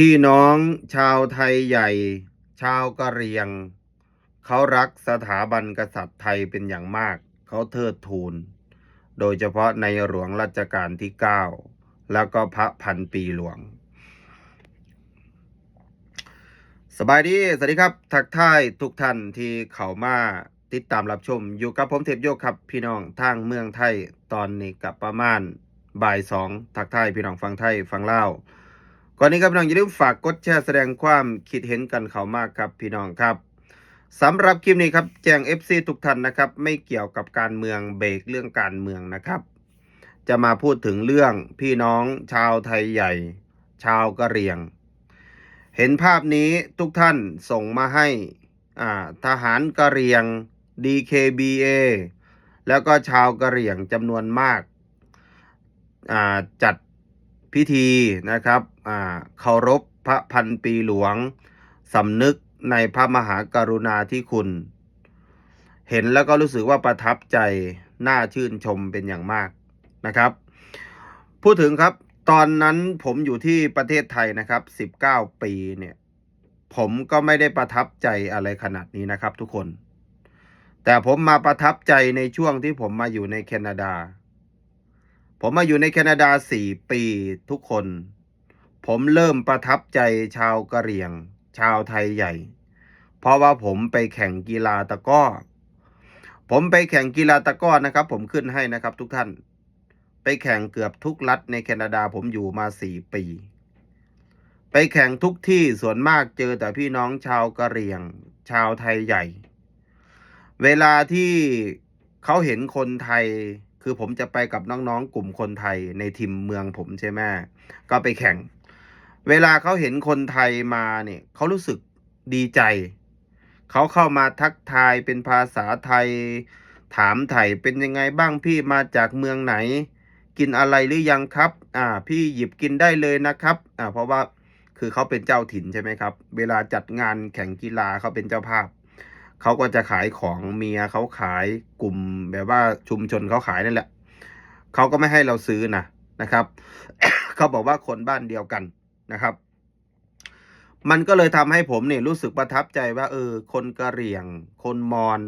พี่น้องชาวไทยใหญ่ ชาวกะเหรี่ยง เขารักสถาบันกษัตริย์ไทยเป็นอย่างมาก เขาเทิดทูน โดยเฉพาะในหลวงรัชกาลที่ 9 แล้วก็พระพันปีหลวง สบายดี สวัสดีครับ ทักทายทุกท่านที่เข้ามาติดตามรับชม อยู่กับผมเทพโยกครับพี่น้องทางเมืองไทยตอนนี้กับประมาณบ่ายสองทักทายพี่น้องฟังไทยฟังเล่า ก่อนนี้ครับพี่น้องอย่าลืมฝากกดแชร์แสดงความคิดเห็นกันเขามากครับพี่น้องครับสำหรับคลิปนี้ครับแจ้ง FC ทุกท่านนะครับ ไม่เกี่ยวกับการเมืองเบรกเรื่องการเมืองนะครับ จะมาพูดถึงเรื่องพี่น้องชาวไทยใหญ่ ชาวกะเหรี่ยง เห็นภาพนี้ทุกท่านส่งมาให้ทหารกะเหรี่ยง DKBA แล้วก็ชาวกะเหรี่ยงจำนวนมากาจัด พิธีนะครับอ่าเคารพพระพันปีหลวงสำนึกในพระมหากรุณาธิคุณ เห็นแล้วก็รู้สึกว่าประทับใจน่าชื่นชมเป็นอย่างมากนะครับ พูดถึงครับตอนนั้นผมอยู่ที่ประเทศไทยนะครับ 19 ปีเนี่ย ผมก็ไม่ได้ประทับใจอะไรขนาดนี้นะครับทุกคน แต่ผมมาประทับใจในช่วงที่ผมมาอยู่ในแคนาดา ผมมาอยู่ในแคนาดา4ปีทุกคน ผมเริ่มประทับใจชาวกะเหรี่ยง ชาวไทยใหญ่ เพราะว่าผมไปแข่งกีฬาตะก้อ ผมไปแข่งกีฬาตะก้อนะครับ ผมขึ้นให้นะครับทุกท่าน ไปแข่งเกือบทุกรัฐในแคนาดาผมอยู่มาสี่ปี ไปแข่งทุกที่ส่วนมากเจอแต่พี่น้องชาวกะเหรี่ยง ชาวไทยใหญ่ เวลาที่เขาเห็นคนไทย คือผมจะไปกับน้องๆ กลุ่มคนไทยในทีมเมืองผมใช่ไหมก็ไปแข่ง เวลาเขาเห็นคนไทยมาเนี่ยเขารู้สึกดีใจ เขาเข้ามาทักทายเป็นภาษาไทย ถามไถ่เป็นยังไงบ้างพี่มาจากเมืองไหน กินอะไรหรือยังครับ อ่า พี่หยิบกินได้เลยนะครับ อ่า เพราะว่าคือเขาเป็นเจ้าถิ่นใช่ไหมครับ เวลาจัดงานแข่งกีฬาเขาเป็นเจ้าภาพ เขาก็จะขายของเมียเขาขายกลุ่มแบบว่าชุมชนเขาขายนั่นแหละเขาก็ไม่ให้เราซื้อนะนะครับเขาบอกว่าคนบ้านเดียวกันนะครับ มันก็เลยทำให้ผมเนี่ยรู้สึกประทับใจว่าเออ คนกะเหรี่ยง คนมอญ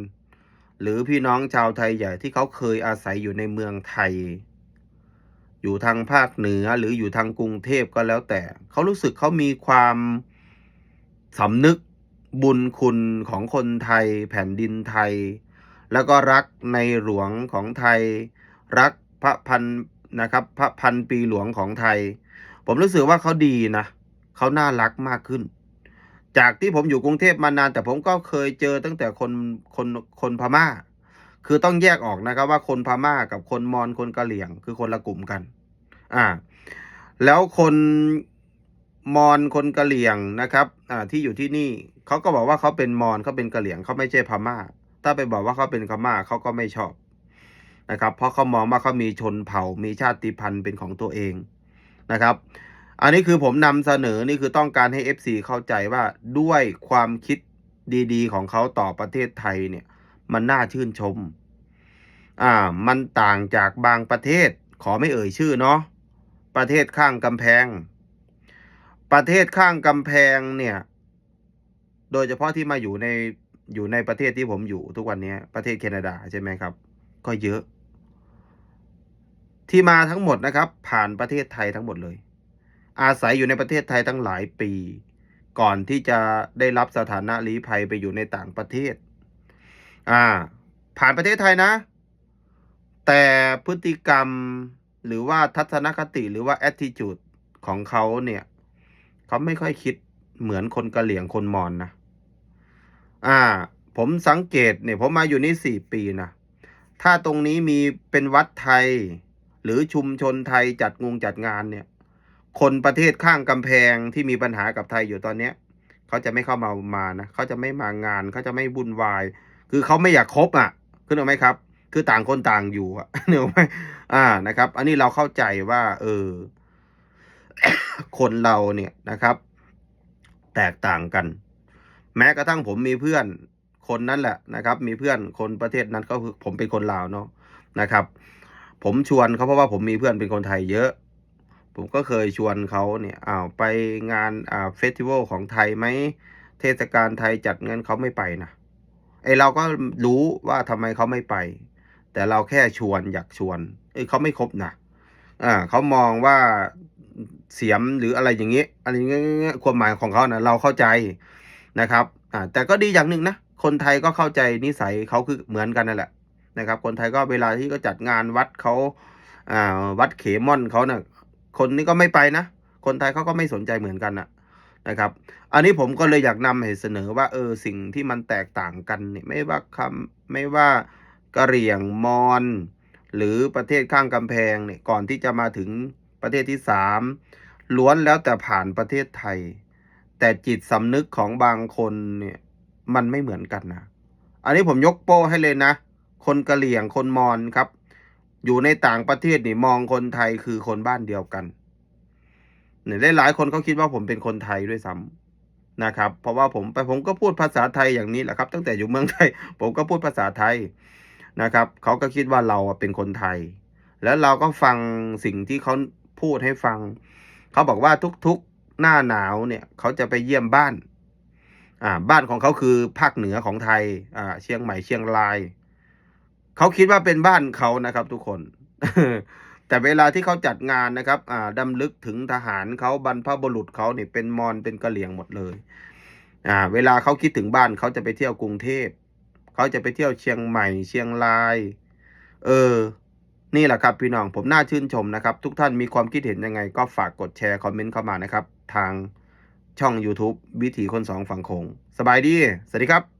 หรือพี่น้องชาวไทยใหญ่ที่เขาเคยอาศัยอยู่ในเมืองไทย อยู่ทางภาคเหนือหรืออยู่ทางกรุงเทพก็แล้วแต่ เขารู้สึกเขามีความสำนึก บุญคุณของคนไทยแผ่นดินไทย แล้วก็รักในหลวงของไทย รักพระพันนะครับพระพันปีหลวงของไทย ผมรู้สึกว่าเขาดีนะเขาน่ารักมากขึ้น จากที่ผมอยู่กรุงเทพมานาน แต่ผมก็เคยเจอตั้งแต่คนคนคนพม่า คือต้องแยกออกนะครับว่าคนพม่ากับคนมอญคนกะเหรี่ยง คือคนละกลุ่มกัน อ่า แล้วคน มอญคนกะเหรี่ยงนะครับที่อยู่ที่นี่เขาก็บอกว่าเขาเป็นมอญเขาเป็นกะเหรี่ยงเขาไม่ใช่พม่า ถ้าไปบอกว่าเขาเป็นพม่าเขาก็ไม่ชอบนะครับ เพราะเขามองว่าเขามีชนเผ่ามีชาติพันธุ์เป็นของตัวเองนะครับ อันนี้คือผมนำเสนอนี่คือต้องการให้ FC เข้าใจว่าด้วยความคิดดีๆ ของเขาต่อประเทศไทยเนี่ย มันน่าชื่นชม อ่า มันต่างจากบางประเทศขอไม่เอ่ยชื่อเนาะประเทศข้างกำแพง ประเทศข้างกำแพงเนี่ย โดยเฉพาะที่มาอยู่ในอยู่ในประเทศที่ผมอยู่ทุกวันนี้ประเทศแคนาดาใช่ไหมครับ ก็เยอะ ที่มาทั้งหมดนะครับ ผ่านประเทศไทยทั้งหมดเลย อาศัยอยู่ในประเทศไทยตั้งหลายปี ก่อนที่จะได้รับสถานะลี้ภัยไปอยู่ในต่างประเทศ อ่า ผ่านประเทศไทยนะ แต่พฤติกรรมหรือว่าทัศนคติหรือว่า attitude ของเขาเนี่ย เขาไม่ค่อยคิดเหมือนคนกะเหลี่ยงคนมอนนะ อ่า ผมสังเกตเนี่ยผมมาอยู่นี่สี่ปีนะ ถ้าตรงนี้มีเป็นวัดไทย หรือชุมชนไทยจัดงงจัดงานเนี่ย คนประเทศข้างกำแพงที่มีปัญหากับไทยอยู่ตอนเนี้ยเขาจะไม่เข้ามามานะเขาจะไม่มางานเขาจะไม่วุ่นวาย คือเขาไม่อยากคบอะขึ้นหรือไหมครับ คือต่างคนต่างอยู่อะเนกออกไหมอ่านะครับ อันนี้เราเข้าใจว่า เออ คนเราเนี่ยนะครับ แตกต่างกัน แม้กระทั่งผมมีเพื่อนคนนั้นแหละนะครับ มีเพื่อนคนประเทศนั้นก็คือผมเป็นคนลาวเนาะนะครับ ผมชวนเขาเพราะว่าผมมีเพื่อนเป็นคนไทยเยอะ ผมก็เคยชวนเขาเนี่ยอ้าวไปงานอ่าเฟสติวัลของไทยไหมเทศกาลไทยจัดเงินเขาไม่ไปนะไอเราก็รู้ว่าทำไมเขาไม่ไป แต่เราแค่ชวนอยากชวนเอ้ยเขาไม่ครบนะอ่าเขามองว่า เสียมหรืออะไรอย่างเงี้ยอะไรเงี้ยความหมายของเขานะเราเข้าใจนะครับอ่าแต่ก็ดีอย่างหนึ่งนะคนไทยก็เข้าใจนิสัยเขาคือเหมือนกันนั่นแหละนะครับ คนไทยก็เวลาที่ก็จัดงานวัดเขาอ่าวัดเขมอนเขานะ่ะคนนี้ก็ไม่ไปนะ คนไทยเขาก็ไม่สนใจเหมือนกันนะนะครับ อันนี้ผมก็เลยอยากนำให้เสนอว่าเออสิ่งที่มันแตกต่างกันเนี่ยไม่ว่าคำไม่ว่ากะเหรี่ยงมอญหรือประเทศข้างกำแพงเนี่ยก่อนที่จะมาถึง ประเทศที่สามล้วนแล้วแต่ผ่านประเทศไทย แต่จิตสำนึกของบางคนเนี่ยมันไม่เหมือนกันนะ อันนี้ผมยกโป้ให้เลยนะ คนกะเหรี่ยงคนมอญครับ อยู่ในต่างประเทศนี่มองคนไทยคือคนบ้านเดียวกันเนี่ยหลายคนเขาคิดว่าผมเป็นคนไทยด้วยซ้ำนะครับ เพราะว่าผมไปผมก็พูดภาษาไทยอย่างนี้แหละครับ ตั้งแต่อยู่เมืองไทย ผมก็พูดภาษาไทยนะครับเขาก็คิดว่าเราเป็นคนไทย แล้วเราก็ฟังสิ่งที่เขา พูดให้ฟัง เขาบอกว่าทุกๆหน้าหนาวเนี่ย เขาจะไปเยี่ยมบ้าน อ่า บ้านของเขาคือภาคเหนือของไทย อ่า เชียงใหม่เชียงราย เขาคิดว่าเป็นบ้านเขานะครับ ทุกคน แต่เวลาที่เขาจัดงานนะครับ อ่าดำลึกถึงทหารเขาบรรพบุรุษเขาเนี่ยเป็นมอญเป็นกะเหรี่ยงหมดเลย อ่า เวลาเขาคิดถึงบ้านเขาจะไปเที่ยวกรุงเทพเขาจะไปเที่ยวเชียงใหม่ เชียงราย เออ นี่แหละครับพี่น้องผมน่าชื่นชมนะครับ ทุกท่านมีความคิดเห็นยังไง ก็ฝากกดแชร์คอมเมนต์เข้ามานะครับ ทางช่อง YouTube วิถีคนสองฝั่งคง สบายดี สวัสดีครับ